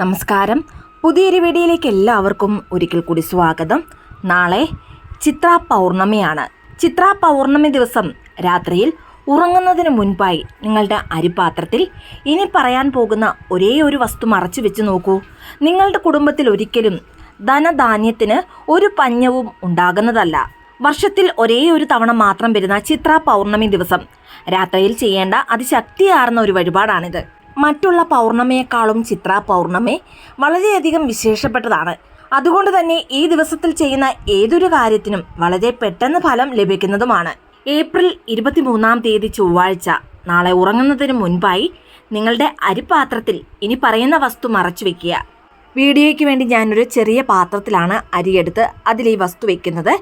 നമസ്കാരം. പുതിയൊരു വീഡിയോയിലേക്ക് എല്ലാവർക്കും ഒരിക്കൽ കൂടി സ്വാഗതം. നാളെ ചിത്ര പൗർണമിയാണ്. ചിത്ര പൗർണമി ദിവസം രാത്രിയിൽ ഉറങ്ങുന്നതിന് മുൻപായി നിങ്ങളുടെ അരിപാത്രത്തിൽ ഇനി പറയാൻ പോകുന്ന ഒരേ ഒരു വസ്തു മറച്ചു വെച്ച് നോക്കൂ. നിങ്ങളുടെ കുടുംബത്തിൽ ഒരിക്കലും ധനധാന്യത്തിന് ഒരു പഞ്ഞവും ഉണ്ടാകുന്നതല്ല. വർഷത്തിൽ ഒരേ ഒരു തവണ മാത്രം വരുന്ന ചിത്ര പൗർണമി ദിവസം രാത്രിയിൽ ചെയ്യേണ്ട അതിശക്തിയാർന്ന ഒരു വഴിപാടാണിത്. മറ്റുള്ള പൗർണമയെക്കാളും ചിത്ര പൗർണമി വളരെയധികം വിശേഷപ്പെട്ടതാണ്. അതുകൊണ്ട് തന്നെ ഈ ദിവസത്തിൽ ചെയ്യുന്ന ഏതൊരു കാര്യത്തിനും വളരെ പെട്ടെന്ന് ഫലം ലഭിക്കുന്നതുമാണ്. ഏപ്രിൽ ഇരുപത്തിമൂന്നാം തീയതി ചൊവ്വാഴ്ച. നാളെ ഉറങ്ങുന്നതിന് മുൻപായി നിങ്ങളുടെ അരിപാത്രത്തിൽ ഇനി പറയുന്ന വസ്തു മറച്ചു വെക്കുക. വീഡിയോയ്ക്ക് വേണ്ടി ഞാനൊരു ചെറിയ പാത്രത്തിലാണ് അരിയെടുത്ത് അതിൽ ഈ വസ്തു വെക്കുന്നത്.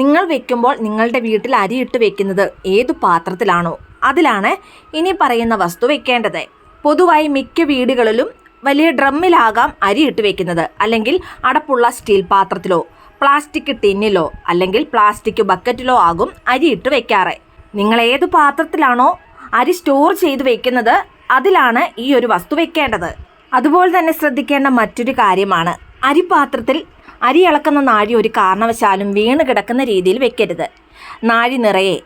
നിങ്ങൾ വെക്കുമ്പോൾ നിങ്ങളുടെ വീട്ടിൽ അരിയിട്ട് വെക്കുന്നത് ഏതു പാത്രത്തിലാണോ അതിലാണ് ഇനി പറയുന്ന വസ്തു വെക്കേണ്ടത്. പൊതുവായി മിക്ക വീടുകളിലും വലിയ ഡ്രമ്മിലാകാം അരിയിട്ട് വെക്കുന്നത്. അല്ലെങ്കിൽ അടപ്പുള്ള സ്റ്റീൽ പാത്രത്തിലോ പ്ലാസ്റ്റിക് ടിന്നിലോ അല്ലെങ്കിൽ പ്ലാസ്റ്റിക് ബക്കറ്റിലോ ആകും അരിയിട്ട് വെക്കാറ്. നിങ്ങൾ ഏത് പാത്രത്തിലാണോ അരി സ്റ്റോർ ചെയ്ത് വെക്കുന്നത് അതിലാണ് ഈ ഒരു വസ്തു വെക്കേണ്ടത്. അതുപോലെ തന്നെ ശ്രദ്ധിക്കേണ്ട മറ്റൊരു കാര്യമാണ് അരിപാത്രത്തിൽ അരി ഇളക്കുന്ന നാഴി ഒരു കാരണവശാലും വീണ് കിടക്കുന്ന രീതിയിൽ വെക്കരുത്. നാഴി നിറയെ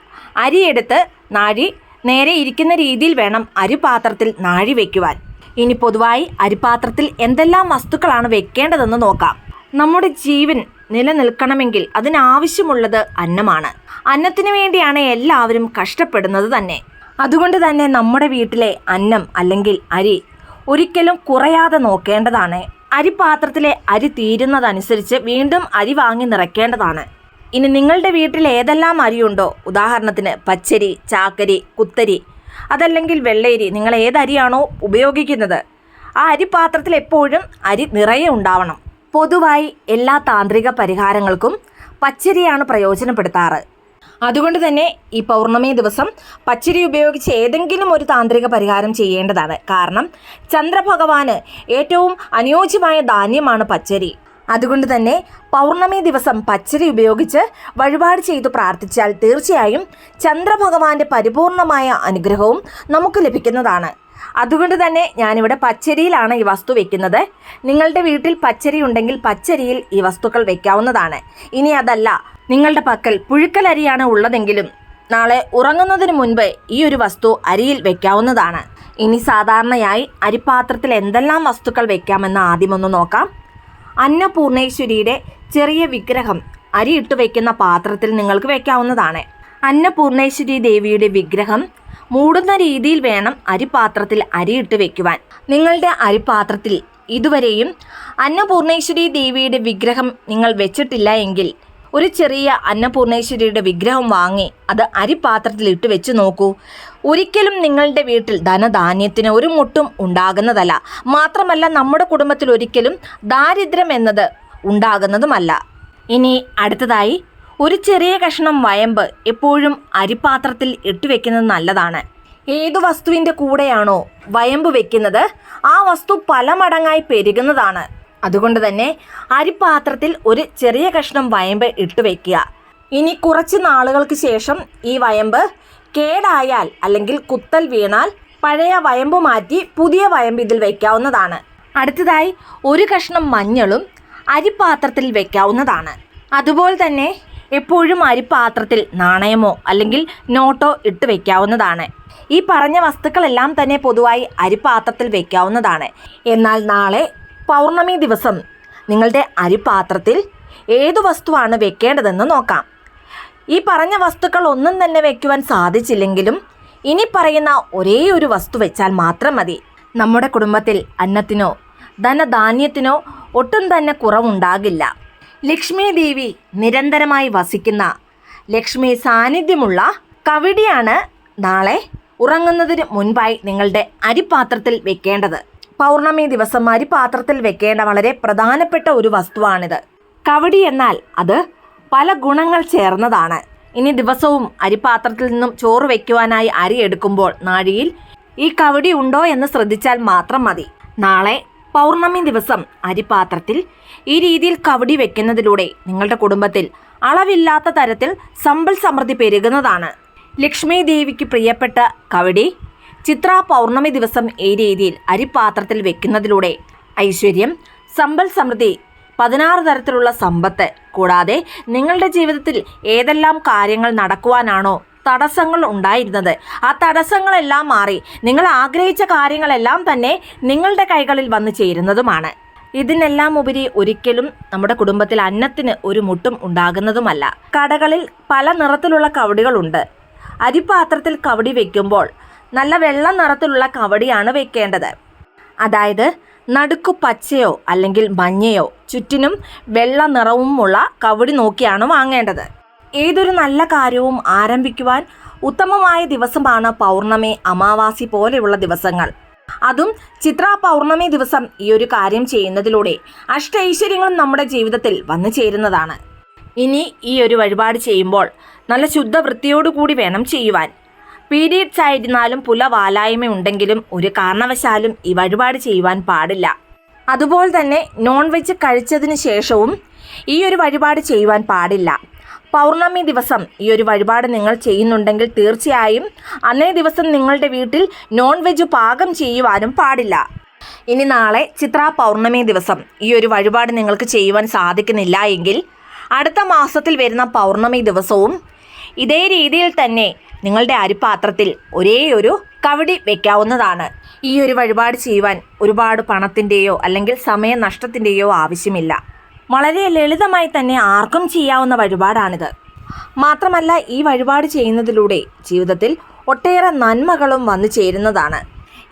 അരിയെടുത്ത് നാഴി നേരെ ഇരിക്കുന്ന രീതിയിൽ വേണം അരിപാത്രത്തിൽ നാഴി വെക്കുവാൻ. ഇനി പൊതുവായി അരിപാത്രത്തിൽ എന്തെല്ലാം വസ്തുക്കളാണ് വെക്കേണ്ടതെന്ന് നോക്കാം. നമ്മുടെ ജീവൻ നിലനിൽക്കണമെങ്കിൽ അതിനാവശ്യമുള്ളത് അന്നമാണ്. അന്നത്തിന് വേണ്ടിയാണ് എല്ലാവരും കഷ്ടപ്പെടുന്നത് തന്നെ. അതുകൊണ്ട് തന്നെ നമ്മുടെ വീട്ടിലെ അന്നം അല്ലെങ്കിൽ അരി ഒരിക്കലും കുറയാതെ നോക്കേണ്ടതാണ്. അരിപാത്രത്തിലെ അരി തീരുന്നതനുസരിച്ച് വീണ്ടും അരി വാങ്ങി നിറയ്ക്കേണ്ടതാണ്. ഇനി നിങ്ങളുടെ വീട്ടിൽ ഏതെല്ലാം അരിയുണ്ടോ? ഉദാഹരണത്തിന് പച്ചരി ചാക്കരി കുത്തരി. അതല്ലെങ്കിൽ വെള്ളയരി നിങ്ങൾ ഏതരിയാണോ ഉപയോഗിക്കുന്നത്? ആ അരിപാത്രത്തിൽ എപ്പോഴും അരി നിറയെ ഉണ്ടാവണം. പൊതുവായി എല്ലാ താന്ത്രിക പരിഹാരങ്ങൾക്കും പച്ചരിയാണ് പ്രയോജനപ്പെടുത്താറ്. അതുകൊണ്ട് തന്നെ ഈ പൗർണമി ദിവസം പച്ചരി ഉപയോഗിച്ച് ഏതെങ്കിലും ഒരു താന്ത്രിക പരിഹാരം ചെയ്യേണ്ടതാണ്. കാരണം ചന്ദ്രഭഗവാന് ഏറ്റവും അനുയോജ്യമായ ധാന്യമാണ് പച്ചരി. അതുകൊണ്ട് തന്നെ പൗർണമി ദിവസം പച്ചരി ഉപയോഗിച്ച് വഴിപാട് ചെയ്തു പ്രാർത്ഥിച്ചാൽ തീർച്ചയായും ചന്ദ്രഭഗവാന്റെ പരിപൂർണമായ അനുഗ്രഹവും നമുക്ക് ലഭിക്കുന്നതാണ്. അതുകൊണ്ട് തന്നെ ഞാനിവിടെ പച്ചരിയിലാണ് ഈ വസ്തു വെക്കുന്നത്. നിങ്ങളുടെ വീട്ടിൽ പച്ചരി ഉണ്ടെങ്കിൽ പച്ചരിയിൽ ഈ വസ്തുക്കൾ വെക്കാവുന്നതാണ്. ഇനി അതല്ല നിങ്ങളുടെ പക്കൽ പുഴുക്കലരിയാണ് ഉള്ളതെങ്കിലും നാളെ ഉറങ്ങുന്നതിന് മുൻപ് ഈ ഒരു വസ്തു അരിയിൽ വെക്കാവുന്നതാണ്. ഇനി സാധാരണയായി അരിപാത്രത്തിൽ എന്തെല്ലാം വസ്തുക്കൾ വെക്കാമെന്ന് ആദ്യമൊന്ന് നോക്കാം. അന്നപൂർണേശ്വരിയുടെ ചെറിയ വിഗ്രഹം അരിയിട്ട് വയ്ക്കുന്ന പാത്രത്തിൽ നിങ്ങൾക്ക് വെക്കാവുന്നതാണ്. അന്നപൂർണേശ്വരി ദേവിയുടെ വിഗ്രഹം മൂടുന്ന രീതിയിൽ വേണം അരിപാത്രത്തിൽ അരിയിട്ട് വയ്ക്കുവാൻ നിങ്ങളുടെ അരിപാത്രത്തിൽ ഇതുവരെയും അന്നപൂർണേശ്വരി ദേവിയുടെ വിഗ്രഹം നിങ്ങൾ വെച്ചിട്ടില്ല എങ്കിൽ ഒരു ചെറിയ അന്നപൂർണേശ്വരിയുടെ വിഗ്രഹം വാങ്ങി അത് അരിപാത്രത്തിൽ ഇട്ട് വെച്ച് നോക്കൂ. ഒരിക്കലും നിങ്ങളുടെ വീട്ടിൽ ധനധാന്യത്തിന് ഒരു മുട്ടും ഉണ്ടാകുന്നതല്ല. മാത്രമല്ല നമ്മുടെ കുടുംബത്തിൽ ഒരിക്കലും ദാരിദ്ര്യം എന്നത് ഉണ്ടാകുന്നതുമല്ല. ഇനി അടുത്തതായി ഒരു ചെറിയ കഷ്ണം വയമ്പ് എപ്പോഴും അരിപാത്രത്തിൽ ഇട്ട് വെക്കുന്നത് നല്ലതാണ്. ഏതു വസ്തുവിന്റെ കൂടെയാണോ വയമ്പ് വെക്കുന്നത് ആ വസ്തു പല മടങ്ങായി പെരുകുന്നതാണ്. അതുകൊണ്ട് തന്നെ അരിപാത്രത്തിൽ ഒരു ചെറിയ കഷ്ണം വയമ്പ് ഇട്ട് വയ്ക്കുക ഇനി കുറച്ച് നാളുകൾക്ക് ശേഷം ഈ വയമ്പ് കേടായാൽ അല്ലെങ്കിൽ കുത്തൽ വീണാൽ പഴയ വയമ്പ് മാറ്റി പുതിയ വയമ്പ് ഇതിൽ വയ്ക്കാവുന്നതാണ് അടുത്തതായി ഒരു കഷ്ണം മഞ്ഞളും അരിപാത്രത്തിൽ വയ്ക്കാവുന്നതാണ് അതുപോലെ തന്നെ എപ്പോഴും അരിപാത്രത്തിൽ നാണയമോ അല്ലെങ്കിൽ നോട്ടോ ഇട്ട് വയ്ക്കാവുന്നതാണ് ഈ പറഞ്ഞ വസ്തുക്കളെല്ലാം തന്നെ പൊതുവായി അരിപാത്രത്തിൽ വയ്ക്കാവുന്നതാണ് എന്നാൽ നാളെ പൗർണമി ദിവസം നിങ്ങളുടെ അരിപാത്രത്തിൽ ഏതു വസ്തുവാണ് വെക്കേണ്ടതെന്ന് നോക്കാം. ഈ പറഞ്ഞ വസ്തുക്കൾ ഒന്നും തന്നെ വെക്കുവാൻ സാധിച്ചില്ലെങ്കിലും ഇനി പറയുന്ന ഒരേ ഒരു വസ്തു വെച്ചാൽ മാത്രം മതി. നമ്മുടെ കുടുംബത്തിൽ അന്നത്തിനോ ധനധാന്യത്തിനോ ഒട്ടും തന്നെ കുറവുണ്ടാകില്ല. ലക്ഷ്മി ദേവി നിരന്തരമായി വസിക്കുന്ന ലക്ഷ്മി സാന്നിധ്യമുള്ള കവിടിയാണ് നാളെ ഉറങ്ങുന്നതിന് മുൻപായി നിങ്ങളുടെ അരിപാത്രത്തിൽ വെക്കേണ്ടത്. പൗർണമി ദിവസം അരിപാത്രത്തിൽ വെക്കേണ്ട വളരെ പ്രധാനപ്പെട്ട ഒരു വസ്തുവാണിത്. കവടി എന്നാൽ അത് പല ഗുണങ്ങൾ ചേർന്നതാണ്. ഇനി ദിവസവും അരിപാത്രത്തിൽ നിന്നും ചോറ് വെക്കുവാനായി അരി എടുക്കുമ്പോൾ നാഴിയിൽ ഈ കവടി ഉണ്ടോ എന്ന് ശ്രദ്ധിച്ചാൽ മാത്രം മതി. നാളെ പൗർണമി ദിവസം അരിപാത്രത്തിൽ ഈ രീതിയിൽ കവടി വെക്കുന്നതിലൂടെ നിങ്ങളുടെ കുടുംബത്തിൽ അളവില്ലാത്ത തരത്തിൽ സമ്പൽ സമൃദ്ധി പെരുകുന്നതാണ്. ലക്ഷ്മി ദേവിക്ക് പ്രിയപ്പെട്ട കവടി ചിത്ര പൗർണമി ദിവസം ഈ രീതിയിൽ അരിപാത്രത്തിൽ വെക്കുന്നതിലൂടെ ഐശ്വര്യം സമ്പൽ സമൃദ്ധി പതിനാറ് തരത്തിലുള്ള സമ്പത്ത്. കൂടാതെ നിങ്ങളുടെ ജീവിതത്തിൽ ഏതെല്ലാം കാര്യങ്ങൾ നടക്കുവാനാണോ തടസ്സങ്ങൾ ഉണ്ടായിരുന്നത് ആ തടസ്സങ്ങളെല്ലാം മാറി നിങ്ങൾ ആഗ്രഹിച്ച കാര്യങ്ങളെല്ലാം തന്നെ നിങ്ങളുടെ കൈകളിൽ വന്നു ചേരുന്നതുമാണ്. ഇതിനെല്ലാം ഉപരി ഒരിക്കലും നമ്മുടെ കുടുംബത്തിൽ അന്നത്തിന് ഒരു മുട്ടും ഉണ്ടാകുന്നതുമല്ല. കടകളിൽ പല നിറത്തിലുള്ള കവടികളുണ്ട്. അരിപാത്രത്തിൽ കവടി വെക്കുമ്പോൾ നല്ല വെള്ള നിറത്തിലുള്ള കവടിയാണ് വെക്കേണ്ടത്. അതായത് നടുക്കു പച്ചയോ അല്ലെങ്കിൽ മഞ്ഞയോ ചുറ്റിനും വെള്ള നിറവുമുള്ള കവടി നോക്കിയാണ് വാങ്ങേണ്ടത്. ഏതൊരു നല്ല കാര്യവും ആരംഭിക്കുവാൻ ഉത്തമമായ ദിവസമാണ് പൗർണമി അമാവാസി പോലെയുള്ള ദിവസങ്ങൾ. അതും ചിത്ര പൗർണമി ദിവസം ഈ ഒരു കാര്യം ചെയ്യുന്നതിലൂടെ അഷ്ടൈശ്വര്യങ്ങളും നമ്മുടെ ജീവിതത്തിൽ വന്നു ചേരുന്നതാണ്. ഇനി ഈ ഒരു വഴിപാട് ചെയ്യുമ്പോൾ നല്ല ശുദ്ധ വൃത്തിയോടുകൂടി വേണം ചെയ്യുവാൻ. പീരീഡ്സ് ആയിരുന്നാലും പുല വാലായ്മ ഉണ്ടെങ്കിലും ഒരു കാരണവശാലും ഈ വഴിപാട് ചെയ്യുവാൻ പാടില്ല. അതുപോലെ തന്നെ നോൺ വെജ് കഴിച്ചതിന് ശേഷവും ഈ ഒരു വഴിപാട് ചെയ്യുവാൻ പാടില്ല. പൗർണമി ദിവസം ഈ ഒരു വഴിപാട് നിങ്ങൾ ചെയ്യുന്നുണ്ടെങ്കിൽ തീർച്ചയായും അന്നേ ദിവസം നിങ്ങളുടെ വീട്ടിൽ നോൺ വെജ് പാകം ചെയ്യുവാനും പാടില്ല. ഇനി നാളെ ചിത്ര പൗർണമി ദിവസം ഈ ഒരു വഴിപാട് നിങ്ങൾക്ക് ചെയ്യുവാൻ സാധിക്കുന്നില്ല എങ്കിൽ അടുത്ത മാസത്തിൽ വരുന്ന പൗർണമി ദിവസവും ഇതേ രീതിയിൽ തന്നെ നിങ്ങളുടെ അരിപാത്രത്തിൽ ഒരേ ഒരു കവടി വെക്കാവുന്നതാണ്. ഈ ഒരു വഴിപാട് ചെയ്യുവാൻ ഒരുപാട് പണത്തിന്റെയോ അല്ലെങ്കിൽ സമയനഷ്ടത്തിന്റെയോ ആവശ്യമില്ല. വളരെ ലളിതമായി തന്നെ ആർക്കും ചെയ്യാവുന്ന വഴിപാടാണിത്. മാത്രമല്ല ഈ വഴിപാട് ചെയ്യുന്നതിലൂടെ ജീവിതത്തിൽ ഒട്ടേറെ നന്മകളും വന്നു ചേരുന്നതാണ്.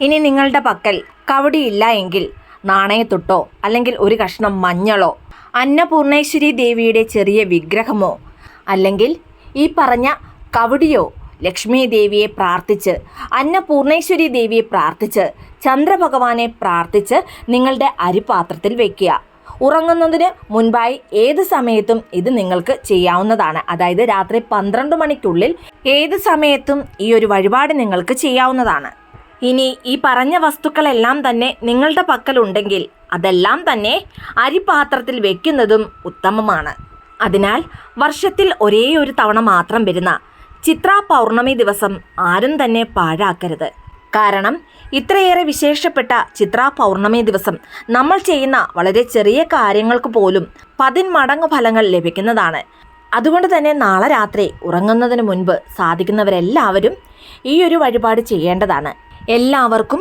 ഇനി നിങ്ങളുടെ പക്കൽ കവടിയില്ല എങ്കിൽ നാണയത്തൊട്ടോ അല്ലെങ്കിൽ ഒരു കഷ്ണം മഞ്ഞളോ അന്നപൂർണേശ്വരി ദേവിയുടെ ചെറിയ വിഗ്രഹമോ അല്ലെങ്കിൽ ഈ പറഞ്ഞ കവടിയോ ലക്ഷ്മി ദേവിയെ പ്രാർത്ഥിച്ച് അന്നപൂർണേശ്വരി ദേവിയെ പ്രാർത്ഥിച്ച് ചന്ദ്രഭഗവാനെ പ്രാർത്ഥിച്ച് നിങ്ങളുടെ അരിപാത്രത്തിൽ വെക്കുക. ഉറങ്ങുന്നതിന് മുൻപായി ഏത് സമയത്തും ഇത് നിങ്ങൾക്ക് ചെയ്യാവുന്നതാണ്. അതായത് രാത്രി പന്ത്രണ്ട് മണിക്കുള്ളിൽ ഏത് സമയത്തും ഈ ഒരു വഴിപാട് നിങ്ങൾക്ക് ചെയ്യാവുന്നതാണ്. ഇനി ഈ പറഞ്ഞ വസ്തുക്കളെല്ലാം തന്നെ നിങ്ങളുടെ പക്കലുണ്ടെങ്കിൽ അതെല്ലാം തന്നെ അരിപാത്രത്തിൽ വെക്കുന്നതും ഉത്തമമാണ്. അതിനാൽ വർഷത്തിൽ ഒരേ ഒരു തവണ മാത്രം വരുന്ന ചിത്ര പൗർണമി ദിവസം ആരും തന്നെ പാഴാക്കരുത്. കാരണം ഇത്രയേറെ വിശേഷപ്പെട്ട ചിത്ര പൗർണമി ദിവസം നമ്മൾ ചെയ്യുന്ന വളരെ ചെറിയ കാര്യങ്ങൾക്ക് പോലും പതിന്മടങ്ങ് ഫലങ്ങൾ ലഭിക്കുന്നതാണ്. അതുകൊണ്ട് തന്നെ നാളെ രാത്രി ഉറങ്ങുന്നതിന് മുൻപ് സാധിക്കുന്നവരെല്ലാവരും ഈ ഒരു വഴിപാട് ചെയ്യേണ്ടതാണ്. എല്ലാവർക്കും